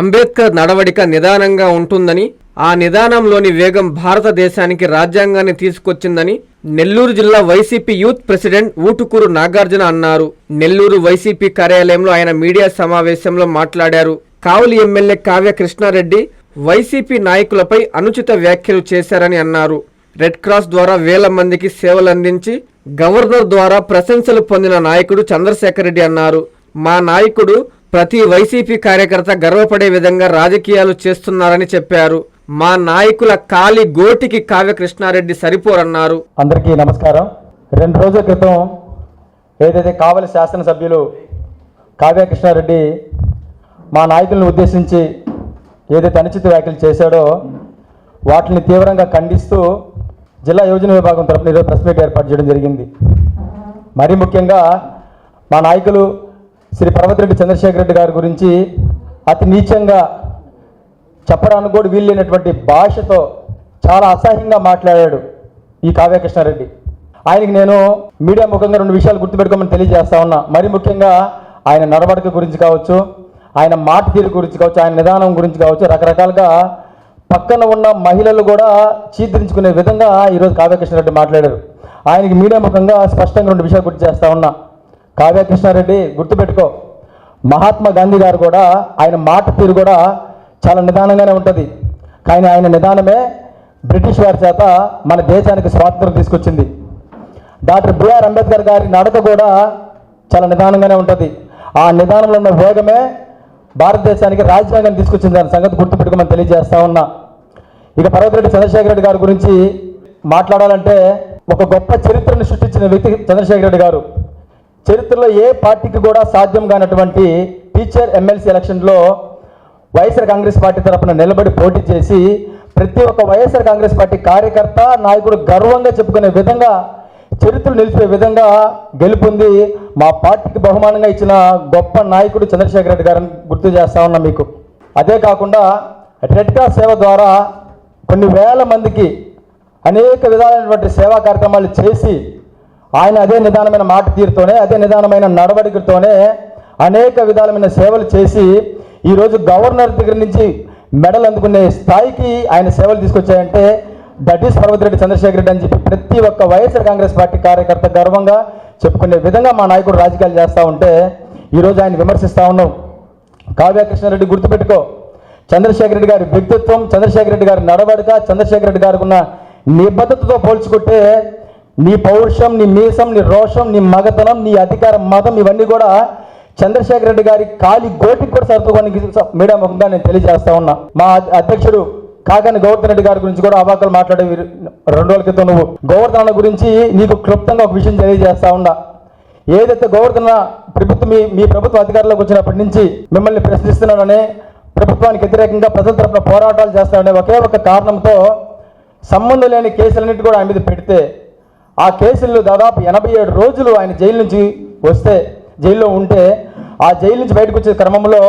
అంబేద్కర్ నడవడిక నిదానంగా ఉంటుందని ఆ నిదానంలోని వేగం భారతదేశానికి రాజ్యాంగాన్ని తీసుకొచ్చిందని నెల్లూరు జిల్లా YCP youth president Utukuru Nagarjuna అన్నారు. నెల్లూరు వైసీపీ కార్యాలయంలో ఆయన మీడియా సమావేశంలో మాట్లాడారు. కావలి ఎమ్మెల్యే కావ్య కృష్ణారెడ్డి వైసీపీ నాయకులపై అనుచిత వ్యాఖ్యలు చేశారని అన్నారు. రెడ్ క్రాస్ ద్వారా వేల మందికి సేవలు అందించి గవర్నర్ ద్వారా ప్రశంసలు పొందిన నాయకుడు చంద్రశేఖర్ రెడ్డి అన్నారు. మా నాయకుడు ప్రతి వైసీపీ కార్యకర్త గర్వపడే విధంగా రాజకీయాలు చేస్తున్నారని చెప్పారు. మా నాయకుల కాలి గోటికి కావ్య కృష్ణారెడ్డి సరిపోరన్నారు. అందరికీ నమస్కారం. రెండు రోజుల క్రితం ఏదైతే కావలి శాసనసభ్యులు కావ్య కృష్ణారెడ్డి మా నాయకులను ఉద్దేశించి ఏదైతే అనుచిత వ్యాఖ్యలు చేశాడో వాటిని తీవ్రంగా ఖండిస్తూ జిల్లా యోజన విభాగం తరఫున ఈరోజు ప్రెస్ మీట్ ఏర్పాటు చేయడం జరిగింది. మరీ ముఖ్యంగా మా నాయకులు శ్రీ పర్వతిరెడ్డి చంద్రశేఖర్ రెడ్డి గారి గురించి అతి నీచంగా చెప్పడానికి కూడా వీల్లేనటువంటి భాషతో చాలా అసహ్యంగా మాట్లాడాడు ఈ కావ్యకృష్ణారెడ్డి. ఆయనకి నేను మీడియా ముఖంగా రెండు విషయాలు గుర్తుపెట్టుకోమని తెలియజేస్తా ఉన్నా. మరి ముఖ్యంగా ఆయన నడవడిక గురించి కావచ్చు ఆయన మాట తీరు గురించి కావచ్చు ఆయన నిదానం గురించి కావచ్చు రకరకాలుగా పక్కన ఉన్న మహిళలు కూడా చీద్రించుకునే విధంగా ఈరోజు కావ్యకృష్ణారెడ్డి మాట్లాడారు. ఆయనకి మీడియా ముఖంగా స్పష్టంగా రెండు విషయాలు గుర్తు చేస్తా ఉన్నా. కావ్యకృష్ణారెడ్డి గుర్తుపెట్టుకో. మహాత్మా గాంధీ గారు కూడా ఆయన మాట తీరు కూడా చాలా నిదానంగానే ఉంటుంది. కానీ ఆయన నిదానమే బ్రిటిష్ వారి చేత మన దేశానికి స్వాతంత్రం తీసుకొచ్చింది. డాక్టర్ బిఆర్ అంబేద్కర్ గారి నడక కూడా చాలా నిదానంగానే ఉంటుంది. ఆ నిదానంలో ఉన్న వేగమే భారతదేశానికి రాజ్యాంగం తీసుకొచ్చింది దాని సంగతి గుర్తుపెట్టుకోమని తెలియజేస్తా ఉన్నా. ఇక పర్వతిరెడ్డి చంద్రశేఖర రెడ్డి గారి గురించి మాట్లాడాలంటే ఒక గొప్ప చరిత్రను సృష్టించిన వ్యక్తి చంద్రశేఖర రెడ్డి గారు. చరిత్రలో ఏ పార్టీకి కూడా సాధ్యం కానటువంటి టీచర్ ఎమ్మెల్సీ ఎలక్షన్లో వైఎస్ఆర్ కాంగ్రెస్ పార్టీ తరఫున నిలబడి పోటీ చేసి ప్రతి ఒక్క వైఎస్ఆర్ కాంగ్రెస్ పార్టీ కార్యకర్త నాయకుడు గర్వంగా చెప్పుకునే విధంగా చరిత్రలు నిలిపే విధంగా గెలుపొంది మా పార్టీకి బహుమానంగా ఇచ్చిన గొప్ప నాయకుడు చంద్రశేఖర రెడ్డి గారిని గుర్తు చేస్తా ఉన్నా మీకు. అదే కాకుండా రెడ్ క్రాస్ సేవ ద్వారా కొన్ని వేల మందికి అనేక విధాలైనటువంటి సేవా కార్యక్రమాలు చేసి ఆయన అదే నిదానమైన మాట తీరుతోనే అదే నిదానమైన నడవడికతోనే అనేక విధాలమైన సేవలు చేసి ఈరోజు గవర్నర్ దగ్గర నుంచి మెడల్ అందుకునే స్థాయికి ఆయన సేవలు తీసుకొచ్చాయంటే దట్ ఈస్ పర్వతిరెడ్డి చంద్రశేఖర్ రెడ్డి అని చెప్పి ప్రతి ఒక్క వైఎస్ఆర్ కాంగ్రెస్ పార్టీ కార్యకర్త గర్వంగా చెప్పుకునే విధంగా మా నాయకుడు రాజకీయాలు చేస్తూ ఉంటే ఈరోజు ఆయన విమర్శిస్తూ ఉన్నాం. కావ్యకృష్ణారెడ్డి గుర్తుపెట్టుకో చంద్రశేఖర రెడ్డి గారి వ్యక్తిత్వం చంద్రశేఖర రెడ్డి గారి నడవడిక చంద్రశేఖర్ రెడ్డి గారికి ఉన్న నిబద్ధతతో పోల్చుకుంటే నీ పౌరుషం నీ మీసం నీ రోషం నీ మగతనం నీ అధికారం మతం ఇవన్నీ కూడా చంద్రశేఖర్ రెడ్డి గారి కాలి గోటికి కూడా సర్దుకోవడానికి మీడియా ముఖంగా నేను తెలియజేస్తా ఉన్నా. మా అధ్యక్షుడు కాకాని గోవర్ధన్ రెడ్డి గారి గురించి కూడా అవాకలు మాట్లాడే రెండు రోజుల క్రితం నువ్వు. గోవర్ధన్ అన్న గురించి నీకు క్లుప్తంగా ఒక విషయం తెలియజేస్తా ఉన్నా. ఏదైతే గోవర్ధన ప్రభుత్వం మీ మీ ప్రభుత్వ అధికారంలోకి వచ్చినప్పటి నుంచి మిమ్మల్ని ప్రశ్నిస్తున్నానని ప్రభుత్వానికి వ్యతిరేకంగా ప్రజల తరపున పోరాటాలు చేస్తాననే ఒకే ఒక కారణంతో సంబంధం లేని కేసులన్నిటి కూడా ఆయన మీద పెడితే ఆ కేసుల్లో దాదాపు ఎనభై ఏడు రోజులు ఆయన జైలు నుంచి వస్తే జైల్లో ఉంటే ఆ జైలు నుంచి బయటకు వచ్చే క్రమంలో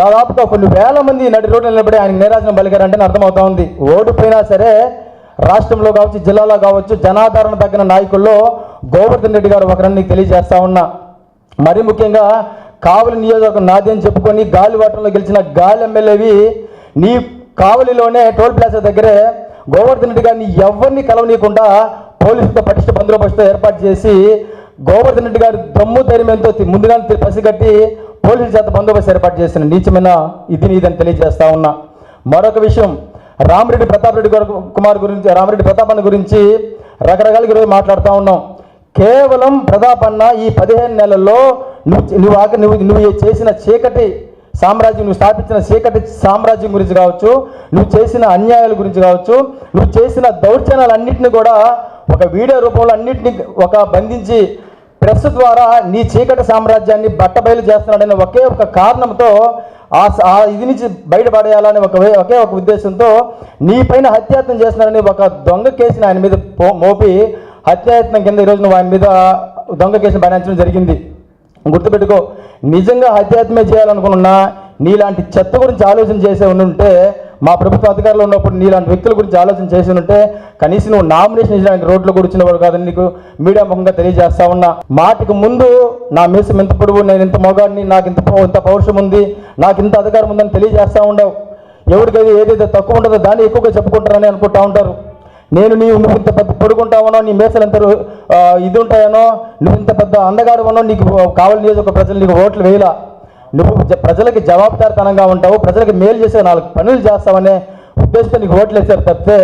దాదాపుగా కొన్ని వేల మంది నడి రోడ్లు నిలబడి ఆయన నీరాజనం పలికారంటే అర్థమవుతా ఉంది. ఓడిపోయినా సరే రాష్ట్రంలో కావచ్చు జిల్లాలో కావచ్చు జనాదరణ తగ్గిన నాయకుల్లో గోవర్ధన్ రెడ్డి గారు ఒకరని తెలియజేస్తా ఉన్నా. మరి ముఖ్యంగా కావలి నియోజకవర్గం నాది అని చెప్పుకొని గాలివాటంలో గెలిచిన గాలి ఎమ్మెల్యేవి నీ కావలిలోనే టోల్ ప్లాజా దగ్గరే గోవర్ధన్ రెడ్డి గారిని ఎవరిని కలవనీయకుండా పోలీసులతో పటిష్ట బందోబస్తుతో ఏర్పాటు చేసి గోవర్ధన్ రెడ్డి గారి దమ్ము ధైర్యంతో ముందుగానే పసిగట్టి పోలీసుల చేత బందోబస్తు ఏర్పాటు చేసిన నీచమైన ఇది నీదని తెలియజేస్తా ఉన్నా. మరొక విషయం రామిరెడ్డి ప్రతాప్ రెడ్డి గారు కుమార్ గురించి రామిరెడ్డి ప్రతాప్ అన్న గురించి రకరకాలుగా ఈరోజు మాట్లాడుతూ ఉన్నాం. కేవలం ప్రతాప్ అన్న ఈ పదిహేను నెలల్లో నువ్వు నువ్వు ఆక నువ్వు నువ్వు చేసిన చీకటి సామ్రాజ్యం నువ్వు స్థాపించిన చీకటి సామ్రాజ్యం గురించి కావచ్చు నువ్వు చేసిన అన్యాయాల గురించి కావచ్చు నువ్వు చేసిన దౌర్జన్యాలన్నింటినీ కూడా ఒక వీడియో రూపంలో అన్నింటినీ ఒక బంధించి ప్రెస్ ద్వారా నీ చీకటి సామ్రాజ్యాన్ని బట్టబయలు చేస్తున్నాడనే ఒకే ఒక కారణంతో ఆ స- ఆ ఇది నుంచి బయటపడేయాలని ఒక ఒకే ఒక ఉద్దేశంతో నీ పైన హత్యాయత్నం చేస్తున్నాడని ఒక దొంగ కేసుని ఆయన మీద మోపి హత్యాయత్నం కింద ఈరోజు నువ్వు ఆయన మీద దొంగ కేసును బనాయించడం జరిగింది. గుర్తుపెట్టుకో నిజంగా హత్యాత్మే చేయాలనుకున్నా నీలాంటి చెత్త గురించి ఆలోచన చేసే ఉంటే మా ప్రభుత్వ అధికారులు ఉన్నప్పుడు నీలాంటి వ్యక్తుల గురించి ఆలోచన చేసి ఉంటే కనీసం నువ్వు నామినేషన్ ఇచ్చడానికి రోడ్లు కూర్చున్న వాడు కాదని నీకు మీడియా ముఖంగా తెలియజేస్తా ఉన్నా. మాటికి ముందు నా మీసం ఇంత పొడువు నేను ఇంత మొగాడిని నాకు ఇంత ఇంత పౌరుషం ఉంది నాకు ఇంత అధికారం ఉందని తెలియజేస్తూ ఉండవు. ఎవరికైతే ఏదైతే తక్కువ ఉంటుందో దాన్ని ఎక్కువగా చెప్పుకుంటారని అనుకుంటా ఉంటారు. నేను నీవు నువ్వు ఇంత పెద్ద పడుకుంటావనో నీ మేసలు ఎంత ఇది ఉంటాయనో నువ్వు ఇంత పెద్ద అందగాడువనో నీకు కావాలి ఒక ప్రజలు నీకు ఓట్లు వేయలా. నువ్వు ప్రజలకి జవాబుదారితనంగా ఉంటావు ప్రజలకి మేలు చేసే నాలుగు పనులు చేస్తావనే ఉద్దేశంతో నీకు ఓట్లు వేశారు తప్పితే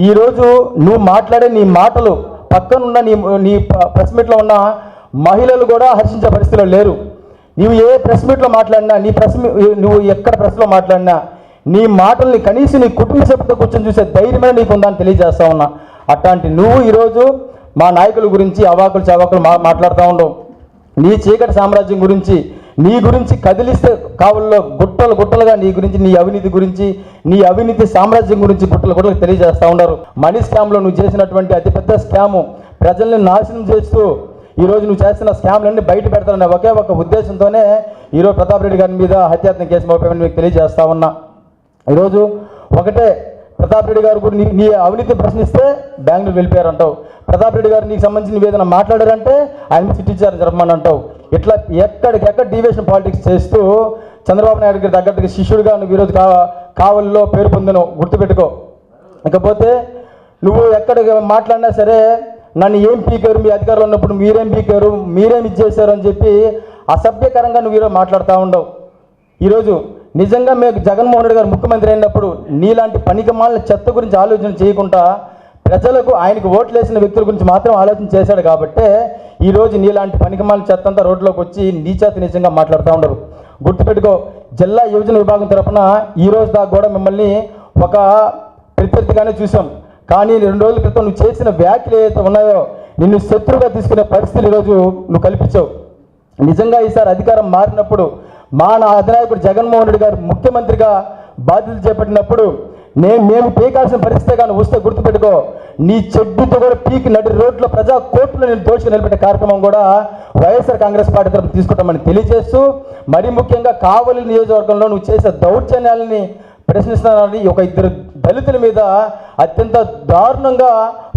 ఈరోజు నువ్వు మాట్లాడే నీ మాటలు పక్కనున్న నీ నీ ప- ప్రెస్ మీట్లో ఉన్న మహిళలు కూడా హర్షించే పరిస్థితిలో లేరు. నువ్వు ఏ ప్రెస్ మీట్లో మాట్లాడినా నీ ప్రెస్ నువ్వు ఎక్కడ ప్రెస్లో మాట్లాడినా నీ మాటల్ని కనీసం నీ కుటుంబ సభ్యులతో కూర్చొని చూసే ధైర్యమే నీకు ఉందని తెలియజేస్తా ఉన్నా. అట్లాంటి నువ్వు ఈరోజు మా నాయకుల గురించి అవాకులు చవాకులు మా మాట్లాడుతూ ఉండవు నీ చీకటి సామ్రాజ్యం గురించి నీ గురించి కదిలిస్తే కావుల్లో గుట్టలు గుట్టలుగా నీ గురించి నీ అవినీతి గురించి నీ అవినీతి సామ్రాజ్యం గురించి గుట్టలు గుట్టలు తెలియజేస్తూ ఉన్నారు. మనీ స్కామ్లో నువ్వు చేసినటువంటి అతిపెద్ద స్కాము ప్రజల్ని నాశనం చేస్తూ ఈరోజు నువ్వు చేస్తున్న స్కామ్లన్నీ బయట పెడతానన్న ఒకే ఒక ఉద్దేశంతోనే ఈరోజు ప్రతాప్ రెడ్డి గారి మీద హత్యాత్మ కేసు మోపామని మీకు తెలియజేస్తా ఉన్నా. ఈరోజు ఒకటే ప్రతాప్ రెడ్డి గారు కూడా నీ నీ అవినీతి ప్రశ్నిస్తే బెంగళూరు వెళ్ళిపోయారంటావు. ప్రతాప్ రెడ్డి గారు నీకు సంబంధించి ఏదైనా మాట్లాడారంటే ఆయన సిట్టించారు జరపమని అంటావు. ఇట్లా ఎక్కడికెక్కడ డివేషన్ పాలిటిక్స్ చేస్తూ చంద్రబాబు నాయుడు గారి తగ్గట్టుగా శిష్యుడిగా నువ్వు ఈరోజు కా కావలిలో పేరు పొందను గుర్తుపెట్టుకో. ఇకపోతే నువ్వు ఎక్కడ మాట్లాడినా సరే నన్ను ఏం పీకారు మీ అధికారులు ఉన్నప్పుడు మీరేం పీకారు మీరేం ఇది అని చెప్పి అసభ్యకరంగా నువ్వు ఈరోజు మాట్లాడుతూ ఉండవు. ఈరోజు నిజంగా మీకు జగన్మోహన్ రెడ్డి గారు ముఖ్యమంత్రి అయినప్పుడు నీలాంటి పనికిమాలిన చెత్త గురించి ఆలోచన చేయకుండా ప్రజలకు ఆయనకు ఓట్లు వేసిన వ్యక్తుల గురించి మాత్రం ఆలోచన చేశాడు కాబట్టే ఈరోజు నీలాంటి పనికిమాలిన చెత్త అంతా రోడ్లోకి వచ్చి నీచేత నిజంగా మాట్లాడుతూ ఉండరు. గుర్తుపెట్టుకో జిల్లా యువజన విభాగం తరఫున ఈ రోజు దాకా కూడా మిమ్మల్ని ఒక ప్రత్యర్థిగానే చూసాం కానీ రెండు రోజుల క్రితం నువ్వు చేసిన వ్యాఖ్యలు ఏవైతే ఉన్నాయో నిన్ను శత్రువుగా తీసుకునే పరిస్థితులు ఈరోజు నువ్వు కల్పించావు. నిజంగా ఈసారి అధికారం మారినప్పుడు మా నా అధినాయకుడు జగన్మోహన్ రెడ్డి గారు ముఖ్యమంత్రిగా బాధ్యతలు చేపట్టినప్పుడు నేను మేము పీకాల్సిన పరిస్థితి కానీ వస్తే గుర్తుపెట్టుకో నీ చెడ్డుతో కూడా పీకి నడి రోడ్లో ప్రజా కోర్టులో నేను దోషి నిలబెట్టే కార్యక్రమం కూడా వైఎస్ఆర్ కాంగ్రెస్ పార్టీ తరఫున తీసుకుంటామని తెలియజేస్తూ మరీ ముఖ్యంగా కావలి నియోజకవర్గంలో నువ్వు చేసే దౌర్జన్యాలని ప్రశ్నిస్తున్నానని ఒక ఇద్దరు దళితుల మీద అత్యంత దారుణంగా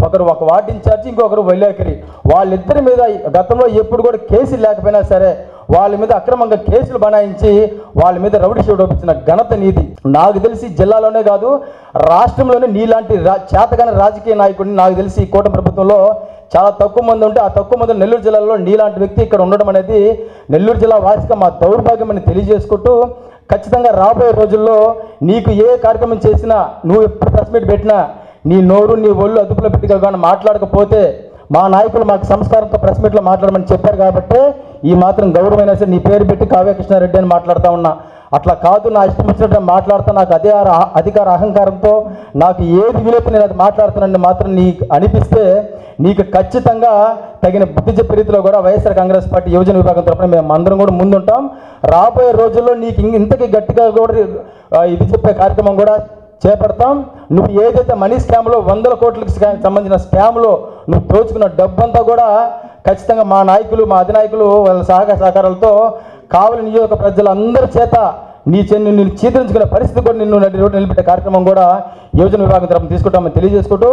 ఒకరు ఒక వార్డు ఇన్ఛార్జి ఇంకొకరు విలేకరి. వాళ్ళిద్దరి మీద గతంలో ఎప్పుడు కూడా కేసులు లేకపోయినా సరే వాళ్ళ మీద అక్రమంగా కేసులు బనాయించి వాళ్ళ మీద రౌడీ షీట్ ఘనత నీది. నాకు తెలిసి జిల్లాలోనే కాదు రాష్ట్రంలోనే నీలాంటి రా చేతగాని రాజకీయ నాయకుడిని నాకు తెలిసి ఈ కూటమి ప్రభుత్వంలో చాలా తక్కువ మంది ఉంటే ఆ తక్కువ మంది నెల్లూరు జిల్లాలో నీలాంటి వ్యక్తి ఇక్కడ ఉండడం అనేది నెల్లూరు జిల్లా వాసిగా మా దౌర్భాగ్యం అని తెలియజేసుకుంటూ ఖచ్చితంగా రాబోయే రోజుల్లో నీకు ఏ కార్యక్రమం చేసినా నువ్వు ఎప్పుడు ప్రెస్ మీట్ పెట్టినా నీ నోరు నీ ఒళ్ళు అదుపులో పెట్టుకోగానే మాట్లాడకపోతే మా నాయకులు మాకు సంస్కారంతో ప్రెస్ మీట్లో మాట్లాడమని చెప్పారు కాబట్టి ఈ మాత్రం గౌరవమైన సరే నీ పేరు పెట్టి కావ్యకృష్ణారెడ్డి అని మాట్లాడుతూ ఉన్నా. అట్లా కాదు నా ఇష్టం వచ్చినట్టు మాట్లాడుతా నాకు అదే అధికార అహంకారంతో నాకు ఏది వీలైతే నేను అది మాట్లాడుతానని మాత్రం నీకు అనిపిస్తే నీకు ఖచ్చితంగా తగిన బుద్ధి రీతిలో కూడా వైఎస్ఆర్ కాంగ్రెస్ పార్టీ యువజన విభాగం తరఫున మేము అందరం కూడా ముందుంటాం. రాబోయే రోజుల్లో నీకు ఇంతకి గట్టిగా కూడా ఇది చెప్పే కార్యక్రమం కూడా చేపడతాం. నువ్వు ఏదైతే మనీ స్కామ్లో వందల కోట్లకు స్కా- సంబంధించిన స్కామ్లో నువ్వు దోచుకున్న డబ్బంతా కూడా ఖచ్చితంగా మా నాయకులు మా అధినాయకులు వాళ్ళ సహకార సహకారాలతో కావలి నియోజక ప్రజలందరి చేత నీ చెన్ను నిన్ను చీతరించుకునే పరిస్థితి కూడా నిన్ను నడి రోడ్డు నిలబెట్టే కార్యక్రమం కూడా యువజన విభాగం తరపున తీసుకుంటామని తెలియజేసుకుంటూ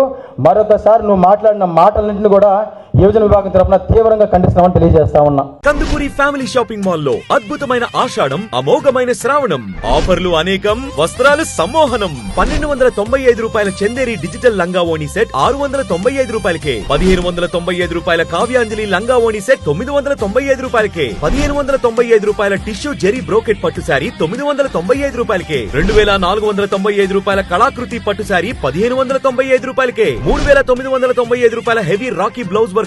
మరొకసారి నువ్వు మాట్లాడిన మాటలన్నింటినీ కూడా యువజన విభాగం తరఫున తీవ్రంగా ఖండిస్తామని తెలియజేస్తా ఉన్నా. కందుకూరి ఫ్యామిలీ షాపింగ్ మాల్లో అద్భుతమైన ఆషాఢం అమోఘమైన శ్రావణం ఆఫర్లు అనేకం వస్త్రాలు సమ్మోహనం. పన్నెండు వందల తొంభై ఐదు రూపాయల చందేరి డిజిటల్ లంగా ఓణి సెట్ ఆరు వందల తొంభై ఐదు రూపాయలకే. పదిహేను వందల తొంభై ఐదు రూపాయల కావ్యాంజలి లంగా ఓణి సెట్ తొమ్మిది వందల తొంభై ఐదు రూపాయలకే. పదిహేను వందల తొంభై ఐదు రూపాయల టిష్యూ జెరీ బ్రోకెట్ పట్టు శారీ తొమ్మిది వందల తొంభై ఐదు రూపాయలకే. రెండు వేల నాలుగు వందల తొంభై ఐదు రూపాయల కళాకృతి పట్టు శారీ పదిహేను వందల తొంభై ఐదు రూపాయలకే. మూడు వేల తొమ్మిది వందల తొంభై ఐదు రూపాయల హెవీ రాకీ బ్లౌజ్ వర్క్